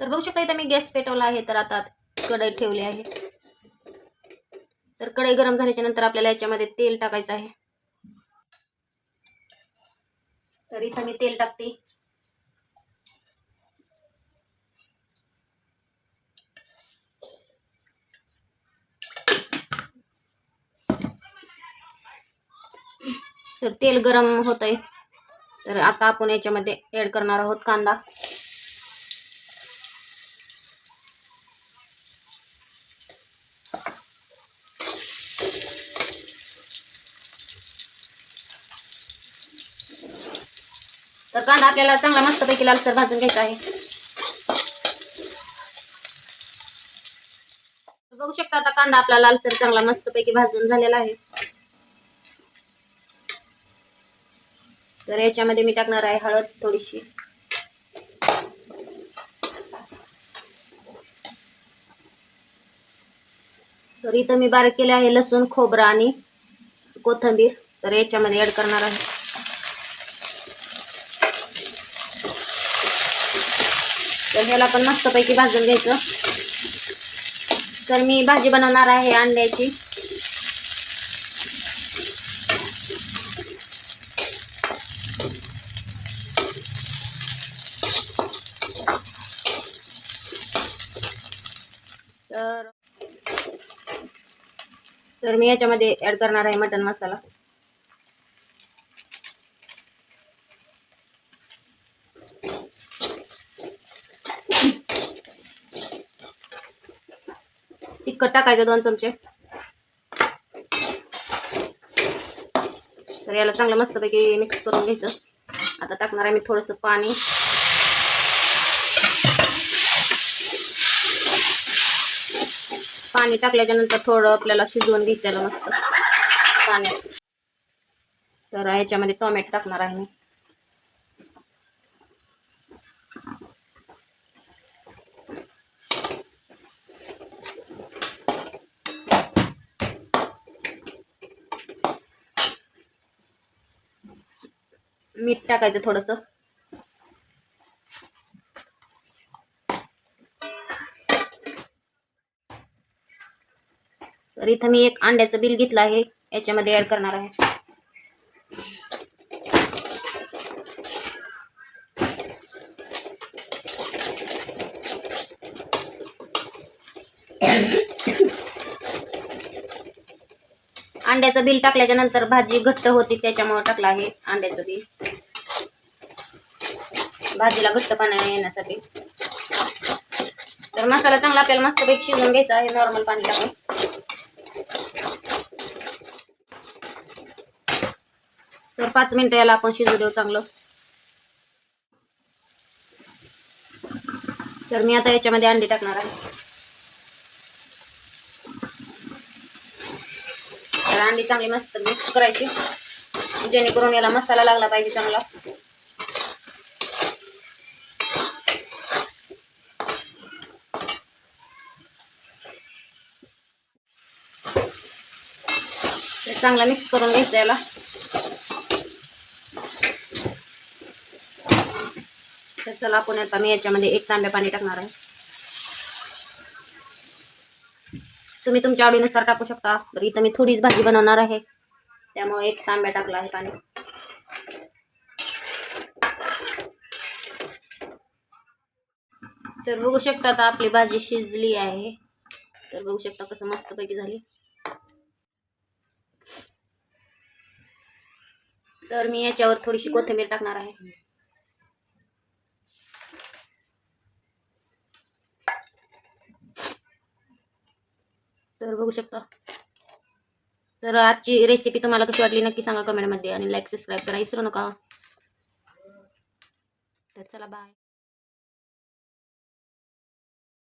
तर बघू शकता इथं मी गॅस पेटवला आहे तर आता कढई ठेवली आहे. तर कढई गरम झाल्याच्यानंतर आपल्याला याच्यामध्ये तेल टाकायचं आहे. तर इथं मी तेल टाकते. तर तेल गरम होत आहे तर आता आपण याच्यामध्ये ऍड करणार आहोत कांदा. तर कांदा आपल्याला चांगला मस्तपैकी लालसर भाजून घ्यायचा आहे. बघू शकता आता कांदा आपला लालसर चांगला मस्तपैकी भाजून झालेला आहे. तर याच्यामध्ये मी टाकणार आहे हळद थोडीशी. तर इथं मी बारीक केले आहे लसूण खोबरं आणि कोथिंबीर. तर याच्यामध्ये ऍड करणार आहे. तर ह्याला पण मस्तपैकी भाजून घ्यायचं. तर मी भाजी बनवणार आहे अंड्याची. तर तर मी याच्यामध्ये ऍड करणार आहे मटन मसाला. तिखट टाकायचं दोन चमचे. तर याला चांगलं मस्तपैकी मिक्स करून घ्यायचं. आता टाकणार आहे मी थोडंसं पाणी. पाणी टाकल्याच्या नंतर थोडं आपल्याला शिजवून घ्यायचं मस्त पाण्यात तर ह्याच्यामध्ये टोमॅटो टाकणार आहे मी. मीठ टाकायचं थोडंसं. तर इथं मी एक अंड्याचं बिल घेतलं आहे. याच्यामध्ये ऍड करणार आहे. अंड्याचं बिल टाकल्याच्या नंतर भाजी घट्ट होती त्याच्यामुळे टाकलं आहे अंड्याचं बिल. भाजीला घट्टपणा येण्यासाठी. तर मसाला चांगला आपल्याला मस्तपैकी शिजवून घ्यायचा आहे नॉर्मल पाणी टाकून. तर पाच मिनिटं याला आपण शिजू देऊ चांगलं. तर मी आता याच्यामध्ये अंडी टाकणार आहे. तर अंडी चांगली मस्त मिक्स करायची. जेणेकरून याला मसाला लागला पाहिजे चांगला. चांगला मिक्स करून घ्यायचा याला. तर चला आपण आता मी याच्यामध्ये एक तांब्या पाणी टाकणार आहे. तुम्ही तुमच्या आवडीनुसार टाकू शकता. तर इथं मी थोडीच भाजी बनवणार आहे. त्यामुळे एक तांब्या टाकला आहे पाणी. तर बघू शकता आता आपली भाजी शिजली आहे. तर बघू शकता कसं मस्तपैकी झाली. तर मी याच्यावर थोडीशी कोथिंबीर टाकणार आहे. तर बघू शकता. तर आजची रेसिपी तुम्हाला कशी वाटली नक्की सांगा कमेंटमध्ये आणि लाईक सबस्क्राईब करा. विसरू नका. तर चला बाय